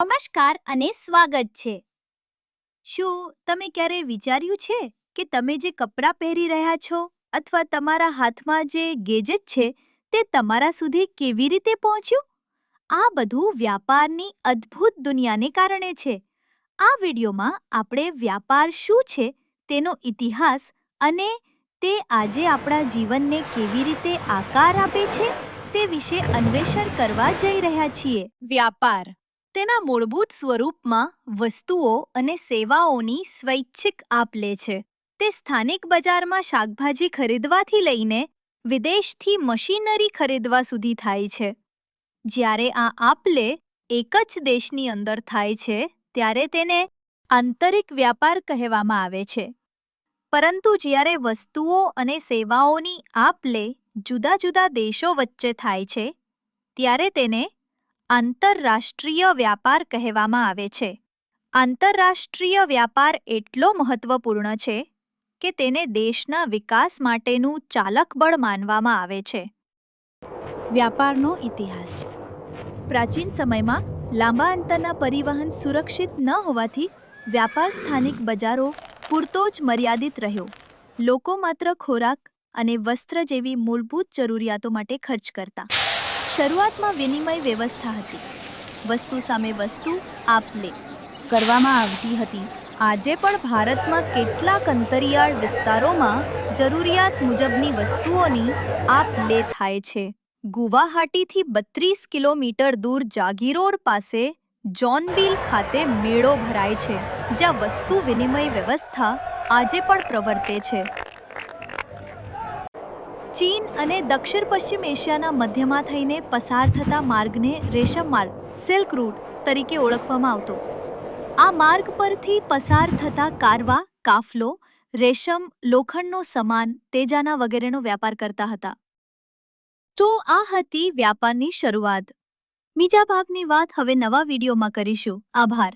નમસ્કાર અને સ્વાગત છે. શું તમે ક્યારેય વિચાર્યું છે કે તમે જે કપડાં પહેરી રહ્યા છો અથવા તમારા હાથમાં જે ગેજેટ છે તે તમારા સુધી કેવી રીતે પહોંચ્યું? આ બધું વ્યાપારની અદ્ભુત દુનિયાને કારણે છે. આ વિડીયોમાં આપણે વ્યાપાર શું છે તેનો ઇતિહાસ અને તે આજે આપણા જીવનને કેવી રીતે આકાર આપે છે તે વિશે અન્વેષણ કરવા જઈ રહ્યા છીએ. વ્યાપાર તેના મૂળભૂત સ્વરૂપમાં વસ્તુઓ અને સેવાઓની સ્વૈચ્છિક આપ લે છે. તે સ્થાનિક બજારમાં શાકભાજી ખરીદવાથી લઈને વિદેશથી મશીનરી ખરીદવા સુધી થાય છે. જ્યારે આ આપલે એક જ દેશની અંદર થાય છે, ત્યારે તેને આંતરિક વ્યાપાર કહેવામાં આવે છે. પરંતુ જ્યારે વસ્તુઓ અને સેવાઓની આપ લે જુદા જુદા દેશો વચ્ચે થાય છે, ત્યારે તેને આંતરરાષ્ટ્રીય વ્યાપાર કહેવામાં આવે છે. આંતરરાષ્ટ્રીય વ્યાપાર એટલો મહત્વપૂર્ણ છે કે તેને દેશના વિકાસ માટેનું ચાલકબળ માનવામાં આવે છે. વ્યાપારનો ઇતિહાસ. પ્રાચીન સમયમાં લાંબા અંતરના પરિવહન સુરક્ષિત ન હોવાથી વ્યાપાર સ્થાનિક બજારો પૂરતો જ મર્યાદિત રહ્યો. લોકો માત્ર ખોરાક અને વસ્ત્ર જેવી મૂળભૂત જરૂરિયાતો માટે ખર્ચ કરતા. શરૂઆતમાં વિનિમય વ્યવસ્થા હતી. વસ્તુ સામે વસ્તુ આપ લે કરવામાં આવતી હતી. આજે પણ ભારતમાં કેટલાક અંતરિયાળ વિસ્તારોમાં જરૂરિયાત મુજબની વસ્તુઓની આપ લે થાય છે. ગુવાહાટીથી બત્રીસ કિલોમીટર દૂર જાગીરોર પાસે જોનબીલ ખાતે મેળો ભરાય છે, જ્યાં વસ્તુ વિનિમય વ્યવસ્થા આજે પણ પ્રવર્તે છે. ચીન અને દક્ષિણ પશ્ચિમ એશિયાના મધ્યમાં થઈને પસાર થતા માર્ગને રેશમ માર્ગ, સિલ્ક રૂટ તરીકે ઓળખવામાં આવતો. આ માર્ગ પરથી પસાર થતા કારવા, કાફલો, રેશમ, લોખંડનો સમાન, તેજાના વગેરેનો વ્યાપાર કરતા હતા. તો આ હતી વ્યાપારની શરૂઆત. બીજા ભાગની વાત હવે નવા વિડીયોમાં કરીશું. આભાર.